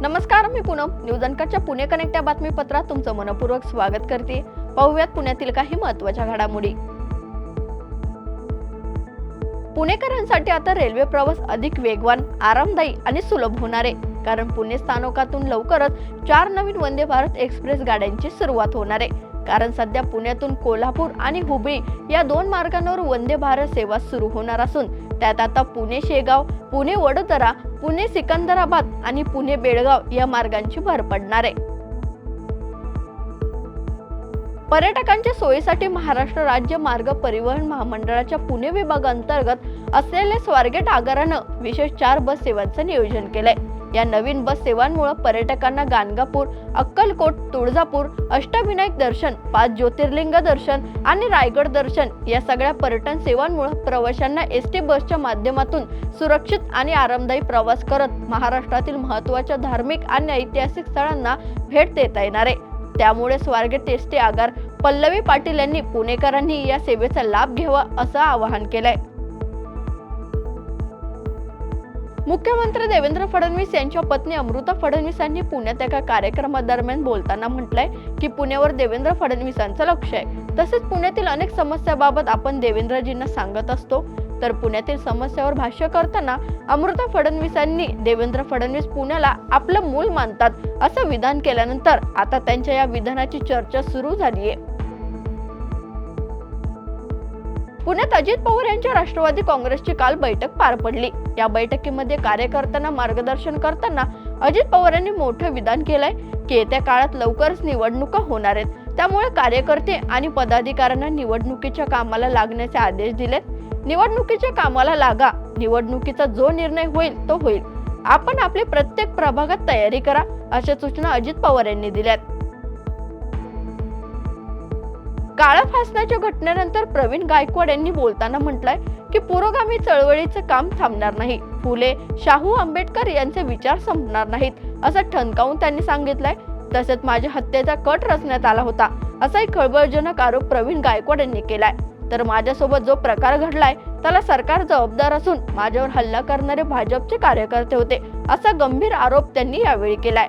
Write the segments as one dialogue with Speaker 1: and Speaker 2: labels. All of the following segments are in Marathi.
Speaker 1: नमस्कार मी पूनम. न्यूज अंकरच्या पुणे कनेक्ट या बातमीपत्रात तुमचं मनपूर्वक स्वागत करते. पाहूयात पुण्यातील काही महत्त्वाच्या घडामोडी. पुणेकरांसाठी आता रेल्वे प्रवास अधिक वेगवान आरामदायी आणि सुलभ होणार. आहे कारण पुणे स्थानकातून लवकरच चार नवीन वंदे भारत एक्सप्रेस गाड्यांची सुरुवात होणार आहे. कारण सध्या पुण्यातून कोल्हापूर आणि हुबळी या दोन मार्गांवर वंदे भारत सेवा सुरू होणार असून त्यात आता पुणे शेगाव पुणे वडोदरा पुणे सिकंदराबाद आणि पुणे बेळगाव या मार्गांची भर पडणार आहे. पर्यटकांच्या सोयीसाठी महाराष्ट्र राज्य मार्ग परिवहन महामंडळाच्या पुणे विभागांतर्गत असलेल्या स्वारगेट आगारानं विशेष चार बस सेवांचं नियोजन केलंय. या नवीन बस सेवांमुळे पर्यटकांना गाणगापूर अक्कलकोट तुळजापूर अष्टविनायक दर्शन पाच ज्योतिर्लिंग दर्शन आणि रायगड दर्शन या सगळ्या पर्यटन सेवांमुळे प्रवाशांना एस टी बसच्या माध्यमातून सुरक्षित आणि आरामदायी प्रवास करत महाराष्ट्रातील महत्त्वाच्या धार्मिक आणि ऐतिहासिक स्थळांना भेट देता येणार आहे. त्यामुळे स्वारगेट एस टी आगार पल्लवी पाटील यांनी पुणेकरांनी या सेवेचा लाभ घ्यावा असं आवाहन केलंय. मुख्यमंत्री देवेंद्र फडणवीस यांच्या पत्नी अमृता फडणवीस यांनी पुण्यात एका कार्यक्रमादरम्यान बोलताना म्हटलंय की पुण्यावर देवेंद्र फडणवीसांचं लक्ष आहे. तसेच पुण्यातील अनेक समस्याबाबत आपण देवेंद्रजींना सांगत असतो. तर पुण्यातील समस्यावर भाष्य करताना अमृता फडणवीसांनी देवेंद्र फडणवीस पुण्याला आपलं मूल मानतात असं विधान केल्यानंतर आता त्यांच्या या विधानाची चर्चा सुरू झाली आहे पुण्यात अजित पवार यांच्या राष्ट्रवादी काँग्रेसची काल बैठक पार पडली. या बैठकीमध्ये कार्यकर्त्यांना मार्गदर्शन करताना अजित पवार यांनी मोठं विधान केलंय. की येत्या काळात लवकरच निवडणुका होणार आहेत. त्यामुळे कार्यकर्ते आणि पदाधिकाऱ्यांना निवडणुकीच्या कामाला लागण्याचे आदेश दिलेत. निवडणुकीच्या कामाला लागा. निवडणुकीचा जो निर्णय होईल तो होईल. आपण आपली प्रत्येक प्रभागात तयारी करा अशा सूचना अजित पवार यांनी दिल्यात. काळा फासण्याच्या घटनेनंतर प्रवीण गायकवाड यांनी बोलताना म्हटलंय की पुरोगामी चळवळीचं काम थांबणार नाही. फुले शाहू आंबेडकर यांचे विचार संपणार नाहीत असं ठणकावून त्यांनी सांगितलंय. तसेच माझ्या हत्येचा कट रचण्यात आला होता असाही खळबळजनक आरोप प्रवीण गायकवाड यांनी केलाय. तर माझ्यासोबत जो प्रकार घडलाय त्याला सरकार जबाबदार असून माझ्यावर हल्ला करणारे भाजपचे कार्यकर्ते होते असा गंभीर आरोप त्यांनी यावेळी केलाय.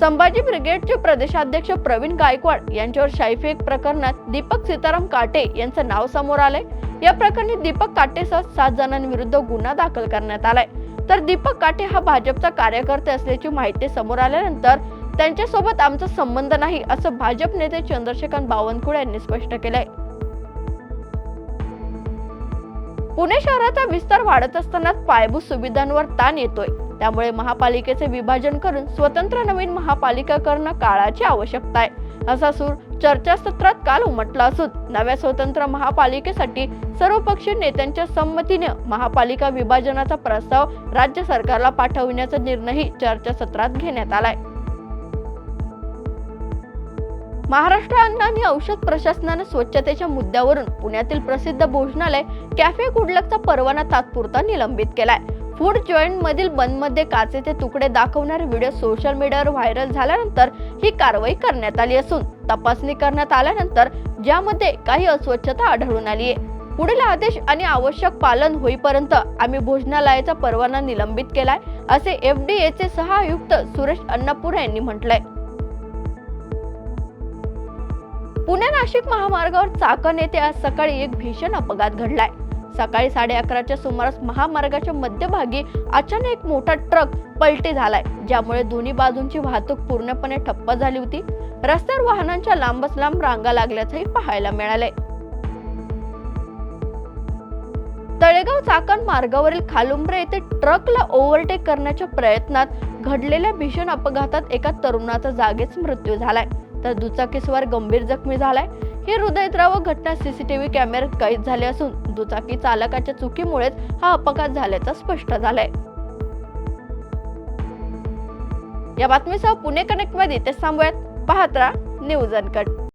Speaker 1: संभाजी ब्रिगेडचे प्रदेशाध्यक्ष प्रवीण गायकवाड यांच्यावर शाईफेक प्रकरणात दीपक सीताराम काटे यांचं नाव समोर आलंय. या प्रकरणी दीपक काटेसह सात जणांविरुद्ध गुन्हा दाखल करण्यात आलाय. तर दीपक काटे हा भाजपचा कार्यकर्ते असल्याची माहिती समोर आल्यानंतर त्यांच्यासोबत आमचा संबंध नाही असं भाजप नेते चंद्रशेखर बावनकुळे यांनी स्पष्ट केलंय. पुणे शहराचा विस्तार वाढत असतानाच पायाभूत सुविधांवर ताण येतोय. त्यामुळे महापालिकेचे विभाजन करून स्वतंत्र नवीन महापालिका करणं काळाची आवश्यकता आहे. असा सूर चर्चासत्रात काल उमटला असून नव्या स्वतंत्र महापालिकेसाठी सर्वपक्षीय नेत्यांच्या संमतीने महापालिका विभाजनाचा प्रस्ताव राज्य सरकारला पाठविण्याचा निर्णयही चर्चासत्रात घेण्यात आलाय. महाराष्ट्र अन्न आणि औषध प्रशासनाने स्वच्छतेच्या मुद्द्यावरून पुण्यातील प्रसिद्ध भोजनालय कॅफे गुडलकचा परवाना तात्पुरता निलंबित केलाय. फूड जॉईंट मधील बंदमध्ये काचेचे तुकडे दाखवणारे व्हिडिओ सोशल मीडियावर व्हायरल झाल्यानंतर ही कारवाई करण्यात आली असून तपासणी करण्यात आल्यानंतर ज्यामध्ये काही अस्वच्छता आढळून आली आहे पुढील आदेश आणि आवश्यक पालन होईपर्यंत आम्ही भोजनालयाचा परवाना निलंबित केलाय असे एफ डी एचे सह आयुक्त सुरेश अन्नपूर यांनी म्हटलंय. पुणे नाशिक महामार्गावर चाकण येथे आज सकाळी एक भीषण अपघात घडलाय. सकाळी साडे अकराच्या सुमारास महामार्गाच्या मध्यभागी अचानक एक मोठा ट्रक पलटी झालाय ज्यामुळे दोन्ही बाजूंची वाहतूक पूर्णपणे ठप्प झाली होती. रस्त्यावर वाहनांच्या लांबच लांब रांगा लागल्याचंही पाहायला मिळालंय. तळेगाव चाकण मार्गावरील खालुंब्रे येथे ट्रकला ओव्हरटेक करण्याच्या प्रयत्नात घडलेल्या भीषण अपघातात एका तरुणाचा जागीच मृत्यू झालाय. तर दुचाकीस्वार गंभीर जखमी झालाय. ही हृदयद्रावक घटना सीसीटीव्ही कॅमेऱ्यात कैद झाली असून दुचाकी चालकाच्या चुकीमुळेच हा अपघात झाल्याचं स्पष्ट झालंय. या बातमीसह पुणे कनेक्टमध्ये ते थांबूयात. पाहत राहा न्यूज अनकट.